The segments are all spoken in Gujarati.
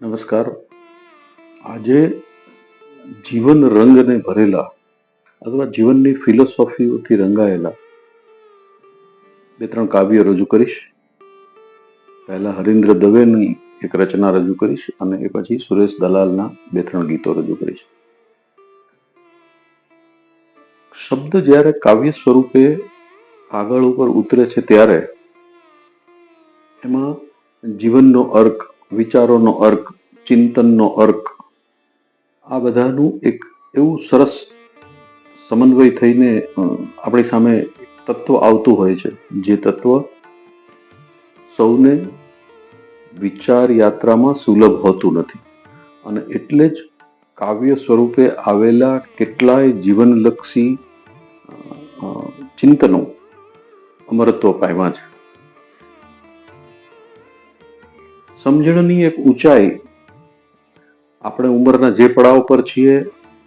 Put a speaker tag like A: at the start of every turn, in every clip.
A: નમસ્કાર. આજે જીવન રંગને ભરેલા અથવા જીવનની ફિલોસોફીઓથી રંગાયેલા બે ત્રણ કાવ્ય રજૂ કરીશ. પહેલા હરિન્દ્ર દવેની એક રચના રજૂ કરીશ અને એ પછી સુરેશ દલાલના બે ત્રણ ગીતો રજૂ કરીશ. શબ્દ જ્યારે કાવ્ય સ્વરૂપે કાગળ ઉપર ઉતરે છે ત્યારે એમાં જીવનનો અર્ક વિચારોનો અર્ક, ચિંતનનો અર્ક, આ બધાનું એક એવું સરસ સમન્વય થઈને આપણી સામે તત્વ આવતું હોય છે. જે તત્વ સૌને વિચાર યાત્રામાં સુલભ હોતું નથી. અને એટલે જ કાવ્ય સ્વરૂપે આવેલા કેટલાય જીવનલક્ષી ચિંતનો અમરત્વ પામ્યા છે. સમજણની એક ઊંચાઈ આપણે ઉંમરના જે પડાવ પર છીએ,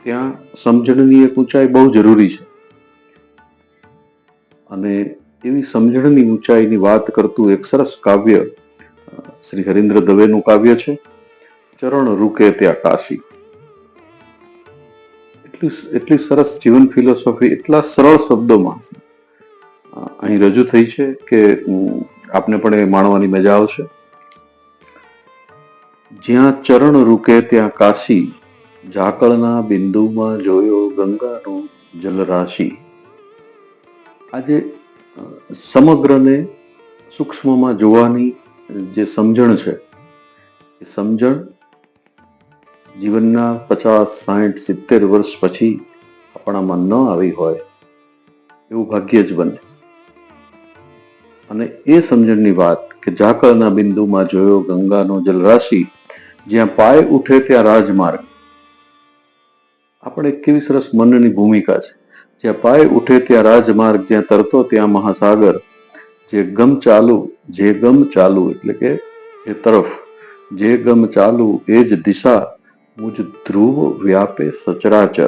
A: ત્યાં સમજણની એક ઊંચાઈ બહુ જરૂરી છે. અને એવી સમજણની ઊંચાઈની વાત કરતું એક સરસ કાવ્ય, શ્રી હરિન્દ્ર દવેનું કાવ્ય છે, ચરણ રૂકે ત્યાં કાશી. એટલી એટલી સરસ જીવન ફિલોસોફી, એટલા સરળ શબ્દોમાં અહીં રજૂ થઈ છે કે આપને પણ એ માણવાની મજા આવશે. જ્યાં ચરણ રૂકે ત્યાં કાશી, ઝાકળના બિંદુમાં જોયો ગંગાનું જલરાશિ. આજે સમગ્રને સૂક્ષ્મમાં જોવાની જે સમજણ છે, એ સમજણ જીવનના પચાસ, સાહીઠ, સિત્તેર વર્ષ પછી આપણામાં ન આવી હોય, એવું ભાગ્ય જ બને. અને એ સમજણની વાત કે ઝાકળના બિંદુમાં જોયો ગંગાનો જલરાશિ જ્યાં પાય ઉઠે ત્યાં રાજમાર્ગ. આપણે કેવી સરસ મનની ભૂમિકા છે. જ્યાં પાય ઉઠે ત્યાં રાજમાર્ગ, જ્યાં તરતો ત્યાં મહાસાગર. જે ગમ ચાલુ, જે ગમ ચાલુ એટલે કે એ તરફ. જે ગમ ચાલુ, એ જ દિશા. મુજ ધ્રુવ વ્યાપે સચરાચર.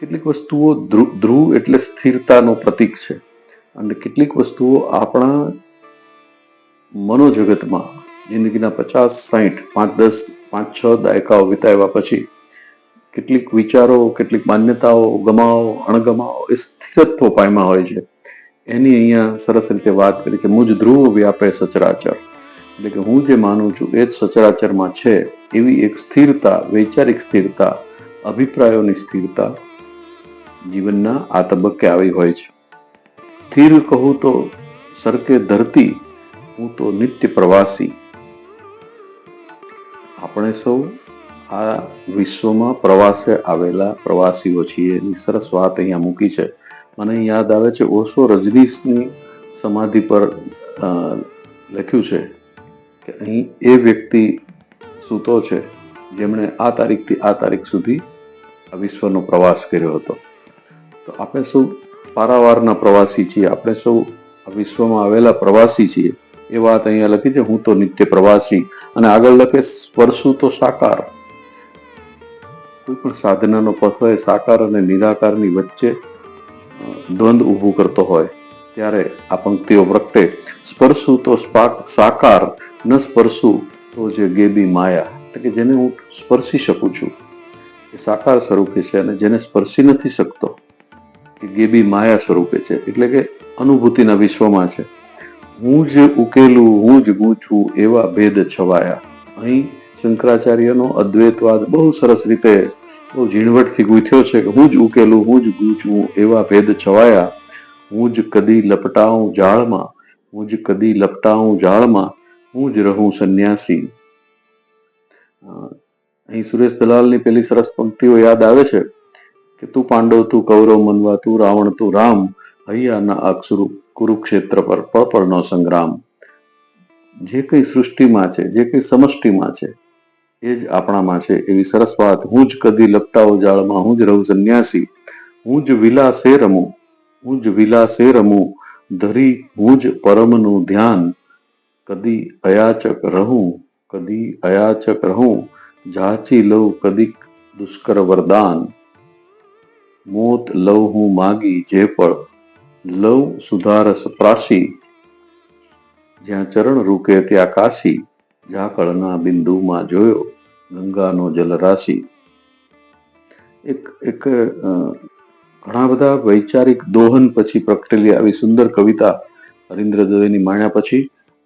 A: કેટલીક વસ્તુઓ ધ્રુવ એટલે સ્થિરતાનો પ્રતીક છે. અને કેટલીક વસ્તુઓ આપણા મનોજગતમાં, જિંદગીના પચાસ, સાહીઠ, પાંચ, દસ, પાંચ, છ દાયકાઓ વિતાવ્યા પછી કેટલીક વિચારો, કેટલીક માન્યતાઓ ગમાઓ અણગમાઓ એ સ્થિરત્વ પાયમાં હોય છે. એની અહીંયા સરસ રીતે વાત કરી છે. મુજ ધ્રુવ વ્યાપે સચરાચર. એટલે કે હું જે માનું છું એ જ સચરાચરમાં છે. એવી એક સ્થિરતા, વૈચારિક સ્થિરતા, અભિપ્રાયોની સ્થિરતા જીવનના આ તબક્કે આવી હોય છે. સ્થિર કહું તો સરકે ધરતી, હું તો નિત્ય પ્રવાસી. આપણે સૌ આ વિશ્વમાં પ્રવાસે આવેલા પ્રવાસીઓ છીએ. એની સરસ વાત અહીંયા મૂકી છે. મને યાદ આવે છે, ઓશો રજનીશની સમાધિ પર લખ્યું છે કે અહીં એ વ્યક્તિ સૂતો છે, જેમણે આ તારીખથી આ તારીખ સુધી આ વિશ્વનો પ્રવાસ કર્યો હતો. તો આપણે સૌ પારાવારના પ્રવાસી છીએ. આપણે સૌ વિશ્વમાં આવેલા પ્રવાસી છીએ. એ વાત અહીંયા લખી છે, હું તો નિત્ય પ્રવાસી. અને આગળ લખે, સ્પર્શુ તો સાકાર. કોઈ પણ સાધનાનો પથ હોય, સાકાર અને નિરાકારની વચ્ચે દ્વંદ ઊભું કરતો હોય, ત્યારે આ પંક્તિઓ પ્રગટે સ્પર્શુ તો સાકાર, ન સ્પર્શુ તો જે ગેબી માયા. એટલે કે જેને હું સ્પર્શી શકું છું. એ સાકાર સ્વરૂપે છે અને જેને સ્પર્શી નથી શકતો. એ ગેબી માયા સ્વરૂપે છે, એટલે કે અનુભૂતિના વિશ્વમાં છે. હું જ ઉકેલું, હું જ ગૂંચું એવા ભેદ છવાયા. અહીં શંકરાચાર્યનો અદ્વૈતવાદ બહુ સરસ રીતે, બહુ ઝીણવટથી ગૂંથ્યો છે કે હું જ ઉકેલું, હું જ ગૂંચવું એવા ભેદ છવાયા. હું જ કદી લપટાઉં જાળમાં, હું જ કદી લપટાઉં જાળમાં, હું જ રહું સંન્યાસી. અહીં સુરેશ દલાલની પેલી સરસ પંક્તિઓ યાદ આવે છે? કે તું પાંડવ, તું કૌરવ, મનવા, તું રાવણ, તું રામ, હૈયાના અક્ષરુ કુરુક્ષેત્ર પર પળપળનો સંગ્રામ. જે કંઈ સૃષ્ટિમાં છે, જે કંઈ સમષ્ટિમાં છે, એ જ આપણામાં છે. એવી સરસ વાત. હું જ કદી લપટાઓ જાળમાં, હું જ રહું સંન્યાસી, હું જ વિલાસે રમું, હું જ વિલાસે રમું, ધરી હું જ પરમનું ધ્યાન. કદી અયાચક રહું, કદી અયાચક રહું, જાચી લઉં કદીક દુષ્કર વરદાન. મોત લવ હું માગી જે પળ લવ સુધારસ પ્રાસી. જ્યાં ચરણ રૂકે ત્યાં કાશી, ઝાકળના બિંદુમાં જોયો ગંગાનો જલરાશિ. એક એક ઘણા બધા વૈચારિક દોહન પછી પ્રગટેલી આવી સુંદર કવિતા હરીન્દ્ર દવેની માણ્યા પછી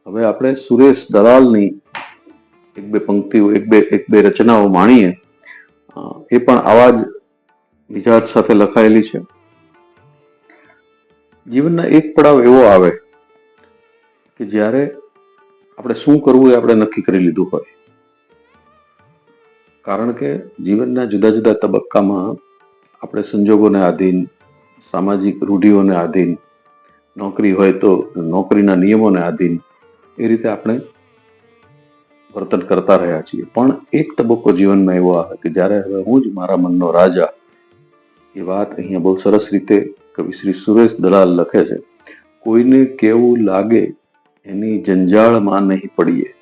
A: હવે આપણે સુરેશ દલાલની એક બે પંક્તિઓ, એક બે એક બે રચનાઓ માણીએ. એ પણ આવા જ મિજાજ સાથે લખાયેલી છે. જીવનના એક પડાવ એવો આવે કે જ્યારે આપણે શું કરવું એ આપણે નક્કી કરી લીધું હોય. કારણ કે જીવનના જુદા જુદા તબક્કામાં આપણે સંજોગોને આધીન, સામાજિક રૂઢિઓને આધીન, નોકરી હોય તો નોકરીના નિયમોને આધીન એ રીતે આપણે વર્તન કરતા રહ્યા છીએ. પણ એક તબક્કો જીવનમાં એવો આવે કે જ્યારે હવે હું જ મારા મનનો રાજા એ વાત અહીંયા બહુ સરસ રીતે કવિ શ્રી સુરેશ દલાલ લખે છે. કોઈને કેવું લાગે એની જંજાળમાં નહીં પડીએ.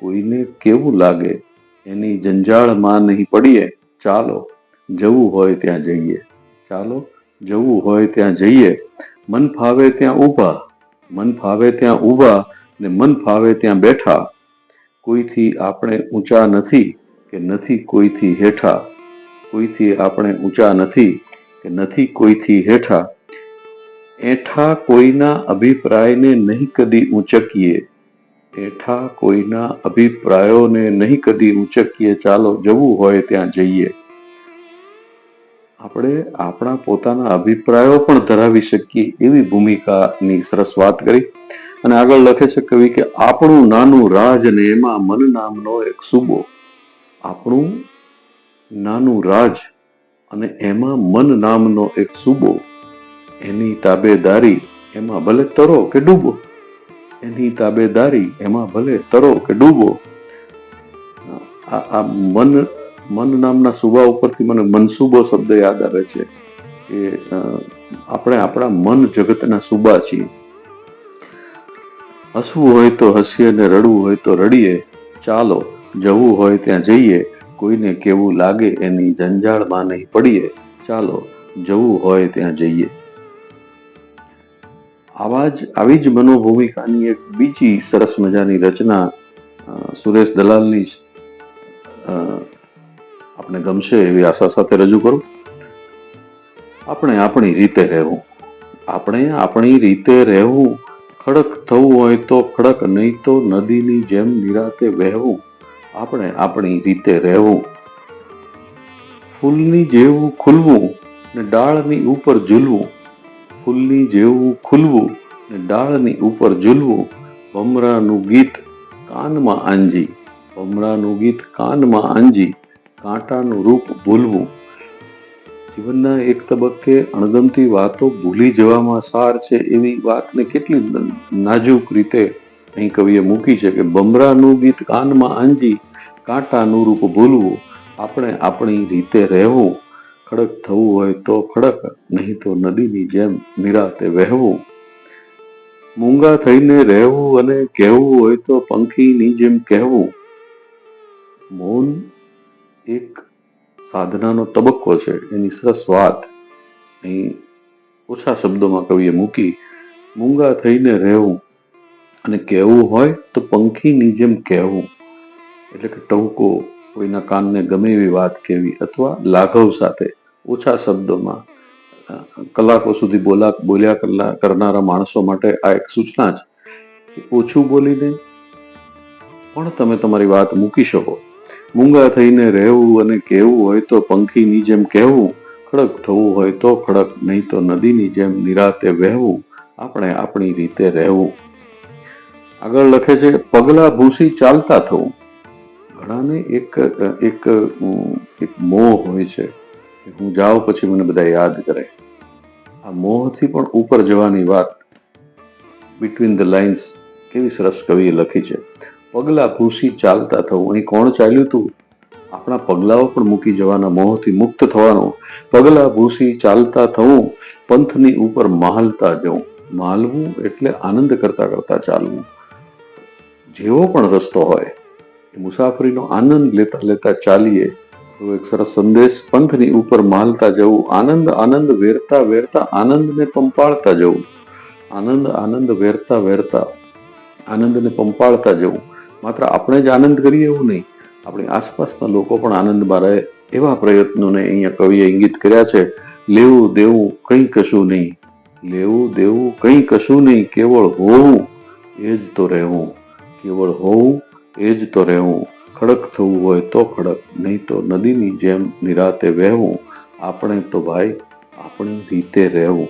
A: કોઈને કેવું લાગે એની જંજાળમાં નહીં પડીએ. ચાલો, જવું હોય ત્યાં જઈએ. ચાલો, જવું હોય ત્યાં જઈએ. મન ફાવે ત્યાં ઊભા. મન ફાવે ત્યાં ઊભા ને મન ફાવે ત્યાં બેઠા. કોઈથી આપણે ઊંચા નથી કે નથી કોઈથી હેઠા. કોઈથી આપણે ઊંચા નથી કે નથી કોઈથી હેઠા, એઠા કોઈના અભિપ્રાયને નહીં કદી ઊંચકીએ. એઠા કોઈના અભિપ્રાયોને નહીં કદી ઊંચકીએ. ચાલો જવું હોય ત્યાં જઈએ. આપણે આપણા પોતાના અભિપ્રાયો પણ ધરાવી શકીએ એવી ભૂમિકાની સરસ વાત કરી. અને આગળ લખે છે કવિ કે આપણું નાનું રાજ અને એમાં મન નામનો એક સુબો. આપણું નાનું રાજ અને એમાં મન નામનો એક સુબો, એની તાબેદારી એમાં ભલે તરો કે ડૂબો, એની તાબેદારી એમાં ભલે તરો કે ડૂબો. આ મન મન નામના સુબા ઉપરથી મને મનસુબો શબ્દ યાદ આવે છે કે આપણે આપણા મન જગતના સુબા છીએ. હસવું હોય તો હસીએ ને રડવું હોય તો રડીએ. ચાલો, જવું હોય ત્યાં જઈએ. કોઈને કેવું લાગે એની જંજાળમાં નહીં પડીએ, ચાલો જવું હોય ત્યાં જઈએ. આવા જ, આવી જ મનોભૂમિકાની એક બીજી સરસ મજાની રચના સુરેશ દલાલની આપણે ગમશે એવી આશા સાથે રજૂ કરું. આપણે આપણી રીતે રહેવું. આપણે આપણી રીતે રહેવું. ખડક થવું હોય તો ખડક, નહીં તો નદીની જેમ નિરાતે વહેવું. આપણે આપણી રીતે રહેવું. ફૂલની જેવું ખુલવું ને ડાળની ઉપર ઝૂલવું. ફૂલની જેવું ખુલવું ને ડાળની ઉપર ઝૂલવું. ભમરાનું ગીત કાનમાં આંજી. ભમરાનું ગીત કાનમાં આંજી. કાંટાનું રૂપ ભૂલવું. જીવનના એક તબક્કે અણગમતી વાતો ભૂલી જવામાં સાર છે એવી વાતને કેટલી નાજુક રીતે અહીં કવિએ મૂકી છે કે બમરાનું ગીત કાનમાં આંજી, કાંટાનું રૂપ ભૂલવું, આપણે આપણી રીતે રહેવું. ખડક થવું હોય તો ખડક, નહીં તો નદીની જેમ નિરાતે વહેવું. મૂંગા થઈને રહેવું અને કહેવું હોય તો પંખીની જેમ કહેવું. મૌન એક સાધનાનો તબક્કો છે, એની સરસ વાત. અહીં ઓછા શબ્દોમાં કવિએ મૂકી, મૂંગા થઈને રહેવું અને કહેવું હોય તો પંખીની જેમ કહેવું. એટલે કે ટહુકો કોઈના કાનને ગમે એવી વાત કહેવી અથવા લાઘવ સાથે ઓછા શબ્દોમાં કલાકો સુધી બોલા, બોલ્યા કરલા- કરનારા માણસો માટે આ એક સૂચના છે કે ઓછું બોલીને પણ તમે તમારી વાત મૂકી શકો. મૂંગા થઈને રહેવું અને કહેવું હોય તો પંખીની જેમ કહેવું, ખડક થવું હોય તો ખડક, નહીં તો નદીની જેમ નિરાતે વહેવું. આપણે આપણી રીતે રહેવું. આગળ લખે છે, પગલા ભૂસી ચાલતા થવું. ઘણાને એક એક એક મોહ હોય છે હું જાઉં પછી મને બધા યાદ કરે. આ મોહથી પણ ઉપર જવાની વાત બિટવીન ધ લાઇન્સ કેવી સરસ કવિએ લખી છે. પગલા ભૂસી ચાલતા થવું. અહીં કોણ ચાલ્યું તું? આપણા પગલાઓ પણ મૂકી જવાના મોહથી મુક્ત થવાનું. પગલા ભૂસી ચાલતા થવું, પંથની ઉપર માલતા જવું. માલવું એટલે આનંદ કરતા કરતા ચાલવું. જેવો પણ રસ્તો હોય, એ મુસાફરીનો આનંદ લેતા લેતા ચાલીએ તો એક સરસ સંદેશ પંથની ઉપર માલતા જવું, આનંદ આનંદ વેરતા વેરતા આનંદને પંપાળતા જવું, આનંદ આનંદ વેરતા વેરતા આનંદને પંપાળતા જવું. માત્ર આપણે જ આનંદ કરીએ એવું નહીં, આપણી આસપાસના લોકો પણ આનંદમાં રહે એવા પ્રયત્નોને અહીંયા કવિએ ઇંગિત કર્યા છે, લેવું દેવું કંઈ કશું નહીં, લેવું દેવું કંઈ કશું નહીં, કેવળ હોવું, એ જ તો રહેવું. કેવળ હોવું એ જ તો રહેવું. ખડક થવું હોય તો ખડક, નહીં તો નદીની જેમ નિરાતે વહેવું. આપણે તો ભાઈ, આપણી રીતે રહેવું.